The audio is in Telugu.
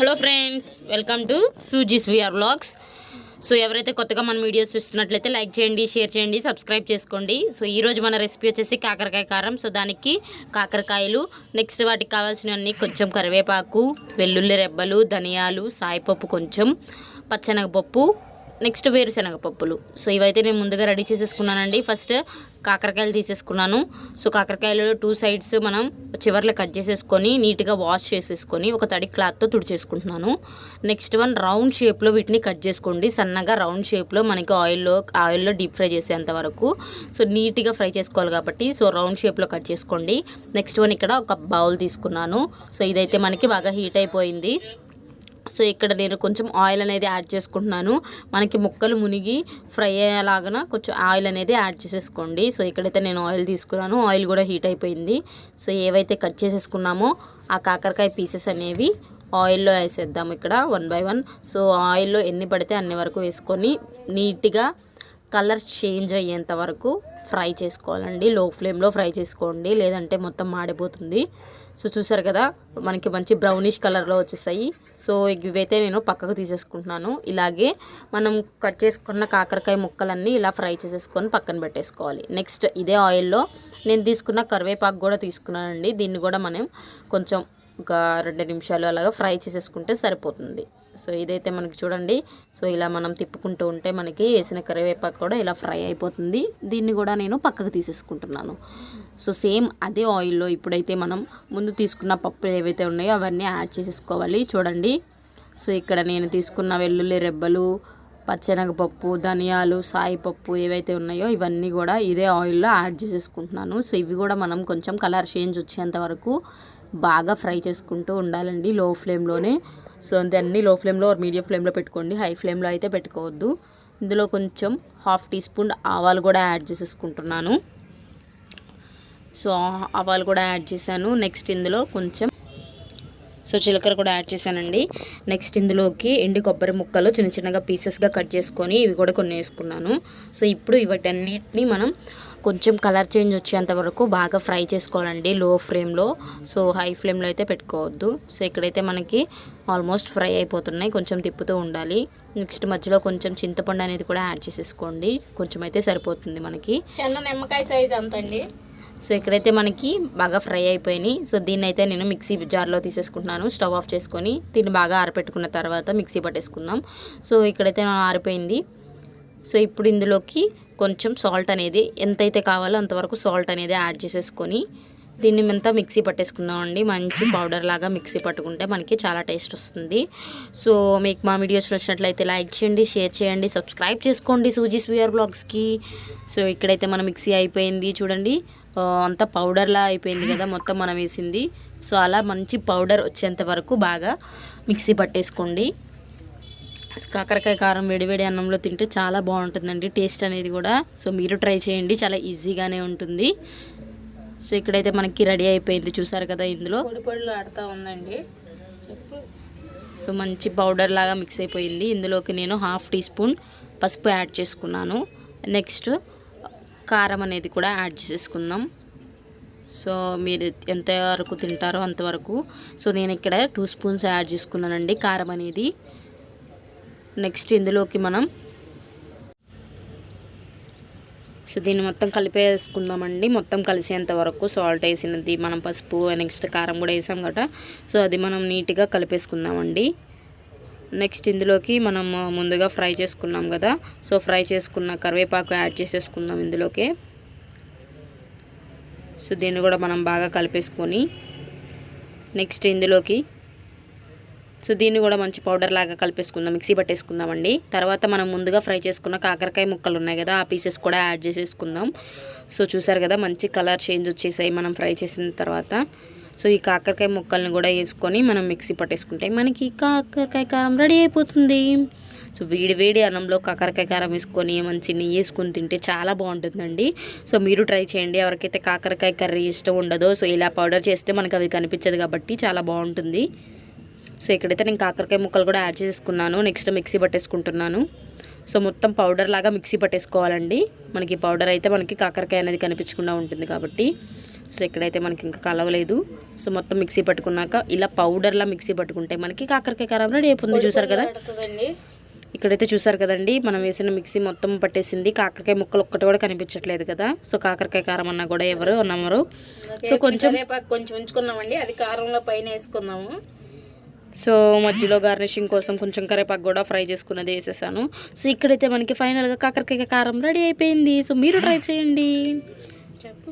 Hello friends welcome to Suzie's VR vlogs so ఎవరైతే కొత్తగా మన వీడియోస్ చూస్తున్నట్లయితే లైక్ చేయండి షేర్ చేయండి సబ్స్క్రైబ్ చేసుకోండి. సో ఈరోజు మన రెసిపీ వచ్చేసి కాకరకాయ కారం. సో దానికి కాకరకాయలు నెక్స్ట్ వాటికి కావాల్సినవన్నీ కొంచెం కరివేపాకు వెల్లుల్లి రెబ్బలు ధనియాలు సాయిపప్పు కొంచెం పచ్చనగపప్పు నెక్స్ట్ వేరుశనగ పప్పులు. సో ఇవైతే నేను ముందుగా రెడీ చేసేసుకున్నానండి. ఫస్ట్ కాకరకాయలు తీసేసుకున్నాను. సో కాకరకాయలు టూ సైడ్స్ మనం చివర్లో కట్ చేసేసుకొని నీట్గా వాష్ చేసేసుకొని ఒక తడి క్లాత్తో తుడిచేసుకుంటున్నాను. నెక్స్ట్ వన్ రౌండ్ షేప్లో వీటిని కట్ చేసుకోండి. సన్నగా రౌండ్ షేప్లో మనకి ఆయిల్లో ఆయిల్లో డీప్ ఫ్రై చేసేంత వరకు. సో నీట్గా ఫ్రై చేసుకోవాలి కాబట్టి సో రౌండ్ షేప్లో కట్ చేసుకోండి. నెక్స్ట్ వన్ ఇక్కడ ఒక బౌల్ తీసుకున్నాను. సో ఇదైతే మనకి బాగా హీట్ అయిపోయింది. సో ఇక్కడ నేను కొంచెం ఆయిల్ అనేది యాడ్ చేసుకుంటున్నాను. మనకి ముక్కలు మునిగి ఫ్రై అయ్యేలాగా కొంచెం ఆయిల్ అనేది యాడ్ చేసేసుకోండి. సో ఇక్కడైతే నేను ఆయిల్ తీసుకున్నాను. ఆయిల్ కూడా హీట్ అయిపోయింది. సో ఏవైతే కట్ చేసేసుకున్నామో ఆ కాకరకాయ పీసెస్ అనేవి ఆయిల్లో వేసేద్దాం ఇక్కడ వన్ బై వన్. సో ఆయిల్లో ఎన్ని పడితే అన్ని వరకు వేసుకొని నీట్గా కలర్ చేంజ్ అయ్యేంత వరకు ఫ్రై చేసుకోవాలండి. లో ఫ్లేమ్లో ఫ్రై చేసుకోండి. లేదంటే మొత్తం మాడిపోతుంది. సో చూసారు కదా మనకి మంచి బ్రౌనిష్ కలర్లో వచ్చేసాయి. సో ఇవైతే నేను పక్కకు తీసేసుకుంటున్నాను. ఇలాగే మనం కట్ చేసుకున్న కాకరకాయ ముక్కలన్నీ ఇలా ఫ్రై చేసేసుకొని పక్కన పెట్టేసుకోవాలి. నెక్స్ట్ ఇదే ఆయిల్లో నేను తీసుకున్న కరివేపాకు కూడా తీసుకున్నానండి. దీన్ని కూడా మనం కొంచెం ఒక రెండు నిమిషాలు అలాగా ఫ్రై చేసేసుకుంటే సరిపోతుంది. సో ఇదైతే మనకి చూడండి. సో ఇలా మనం తిప్పుకుంటూ ఉంటే మనకి వేసిన కరివేపాకు కూడా ఇలా ఫ్రై అయిపోతుంది. దీన్ని కూడా నేను పక్కకు తీసేసుకుంటున్నాను. సో సేమ్ అదే ఆయిల్లో ఇప్పుడైతే మనం ముందు తీసుకున్న పప్పులు ఏవైతే ఉన్నాయో అవన్నీ యాడ్ చేసేసుకోవాలి. చూడండి. సో ఇక్కడ నేను తీసుకున్న వెల్లుల్లి రెబ్బలు పచ్చెనగపప్పు ధనియాలు సాయిపప్పు ఏవైతే ఉన్నాయో ఇవన్నీ కూడా ఇదే ఆయిల్లో యాడ్ చేసేసుకుంటున్నాను. సో ఇవి కూడా మనం కొంచెం కలర్ చేంజ్ వచ్చేంత వరకు బాగా ఫ్రై చేసుకుంటూ ఉండాలండి లో ఫ్లేమ్లోనే. సో అన్నీ లో ఫ్లేమ్లో మీడియం ఫ్లేమ్లో పెట్టుకోండి. హై ఫ్లేమ్లో అయితే పెట్టుకోవద్దు. ఇందులో కొంచెం హాఫ్ టీ స్పూన్ ఆవాలు కూడా యాడ్ చేసేసుకుంటున్నాను. సో ఆవాలు కూడా యాడ్ చేశాను. నెక్స్ట్ ఇందులో కొంచెం సో జీలకర్ర కూడా యాడ్ చేశానండి. నెక్స్ట్ ఇందులోకి ఎండు కొబ్బరి ముక్కలు చిన్న చిన్నగా పీసెస్గా కట్ చేసుకొని ఇవి కూడా కొన్ని వేసుకున్నాను. సో ఇప్పుడు ఇవటన్నిటిని మనం కొంచెం కలర్ చేంజ్ వచ్చేంత వరకు బాగా ఫ్రై చేసుకోవాలండి లో ఫ్లేమ్లో సో హై ఫ్లేమ్లో అయితే పెట్టుకోవద్దు. సో ఇక్కడైతే మనకి ఆల్మోస్ట్ ఫ్రై అయిపోతున్నాయి. కొంచెం తిప్పుతూ ఉండాలి. నెక్స్ట్ మధ్యలో కొంచెం చింతపండు అనేది కూడా యాడ్ చేసేసుకోండి. కొంచెం అయితే సరిపోతుంది మనకి. చిన్న నిమ్మకాయ సైజ్ అంత అండి సో ఇక్కడైతే మనకి బాగా ఫ్రై అయిపోయినాయి. సో దీన్ని అయితే నేను మిక్సీ జార్లో తీసేసుకుంటున్నాను. స్టవ్ ఆఫ్ చేసుకొని దీన్ని బాగా ఆరపెట్టుకున్న తర్వాత మిక్సీ పట్టేసుకుందాం. సో ఇక్కడైతే ఆరిపోయింది. సో ఇప్పుడు ఇందులోకి కొంచెం సాల్ట్ అనేది ఎంతైతే కావాలో అంతవరకు సాల్ట్ అనేది యాడ్ చేసేసుకొని దీన్ని అంతా మిక్సీ పట్టేసుకుందామండి. మంచి పౌడర్ లాగా మిక్సీ పట్టుకుంటే మనకి చాలా టేస్ట్ వస్తుంది. సో మీకు మా వీడియోస్ నచ్చినట్లయితే లైక్ చేయండి షేర్ చేయండి సబ్స్క్రైబ్ చేసుకోండి సూజీస్ విఆర్ బ్లాగ్స్కి సో ఇక్కడైతే మన మిక్సీ అయిపోయింది. చూడండి అంతా పౌడర్లా అయిపోయింది కదా మొత్తం మనం వేసింది. సో అలా మంచి పౌడర్ వచ్చేంత వరకు బాగా మిక్సీ పట్టేసుకోండి. కాకరకాయ కారం వేడివేడి అన్నంలో తింటే చాలా బాగుంటుందండి. టేస్ట్ అనేది కూడా. సో మీరు ట్రై చేయండి. చాలా ఈజీగానే ఉంటుంది. సో ఇక్కడైతే మనకి రెడీ అయిపోయింది. చూసారు కదా ఇందులో? పొడి పొడిలు ఆడుతూ ఉందండి. చెప్పు. సో మంచి పౌడర్ లాగా మిక్స్ అయిపోయింది. ఇందులోకి నేను హాఫ్ టీ స్పూన్ పసుపు యాడ్ చేసుకున్నాను. నెక్స్ట్ కారం అనేది కూడా యాడ్ చేసేసుకుందాం. సో మీరు ఎంత వరకు తింటారో అంతవరకు. సో నేను ఇక్కడ టూ స్పూన్స్ యాడ్ చేసుకున్నానండి కారం అనేది. నెక్స్ట్ ఇందులోకి మనం సో దీన్ని మొత్తం కలిపేసుకుందామండి. మొత్తం కలిసేంత వరకు సాల్ట్ వేసినది మనం పసుపు నెక్స్ట్ కారం కూడా వేసాం కదా సో అది మనం నీట్గా కలిపేసుకుందామండి. నెక్స్ట్ ఇందులోకి మనం ముందుగా ఫ్రై చేసుకున్నాం కదా సో ఫ్రై చేసుకున్న కరివేపాకు యాడ్ చేసేసుకుందాం ఇందులోకి. సో దీన్ని కూడా మనం బాగా కలిపేసుకొని నెక్స్ట్ ఇందులోకి సో దీన్ని కూడా మంచి పౌడర్ లాగా కలిపేసుకుందాం మిక్సీ పట్టేసుకుందామండి. తర్వాత మనం ముందుగా ఫ్రై చేసుకున్న కాకరకాయ ముక్కలు ఉన్నాయి కదా ఆ పీసెస్ కూడా యాడ్ చేసేసుకుందాం. సో చూసారు కదా మంచి కలర్ చేంజ్ వచ్చేసాయి మనం ఫ్రై చేసిన తర్వాత. సో ఈ కాకరకాయ ముక్కల్ని కూడా వేసుకొని మనం మిక్సీ పట్టేసుకుంటే మనకి కాకరకాయ కారం రెడీ అయిపోతుంది. సో వేడి వేడి అన్నంలో కాకరకాయ కారం వేసుకొని మంచి నెయ్యి వేసుకొని తింటే చాలా బాగుంటుందండి. సో మీరు ట్రై చేయండి ఎవరికైతే కాకరకాయ కర్రీ ఇష్టం ఉండదో. సో ఇలా పౌడర్ చేస్తే మనకు అవి కనిపించదు కాబట్టి చాలా బాగుంటుంది. సో ఇక్కడైతే నేను కాకరకాయ ముక్కలు కూడా యాడ్ చేసుకున్నాను. నెక్స్ట్ మిక్సీ పట్టేసుకుంటున్నాను. సో మొత్తం పౌడర్ లాగా మిక్సీ పట్టేసుకోవాలండి. మనకి పౌడర్ అయితే మనకి కాకరకాయ అనేది కనిపించకుండా ఉంటుంది కాబట్టి. సో ఇక్కడైతే మనకి ఇంకా కలవలేదు. సో మొత్తం మిక్సీ పట్టుకున్నాక ఇలా పౌడర్లా మిక్సీ పట్టుకుంటే మనకి కాకరకాయ కారం రెడీ అయిపోతుంది. చూసారు కదా? ఇక్కడైతే చూసారు కదండి మనం వేసిన మిక్సీ మొత్తం పట్టేసింది. కాకరకాయ ముక్కలు ఒక్కటి కూడా కనిపించట్లేదు కదా. సో కాకరకాయ కారం అన్నా కూడా ఎవరు నమ్మరు. సో కొంచెం కొంచెం ఉంచుకున్నామండి. అది కారంలో పైన వేసుకున్నాము సో మధ్యలో గార్నిషింగ్ కోసం కొంచెం కరేపాకు కూడా ఫ్రై చేసుకున్నది వేసేసాను. సో ఇక్కడైతే మనకి ఫైనల్గా కాకరకాయ కారం రెడీ అయిపోయింది. సో మీరు ట్రై చేయండి. చెప్పు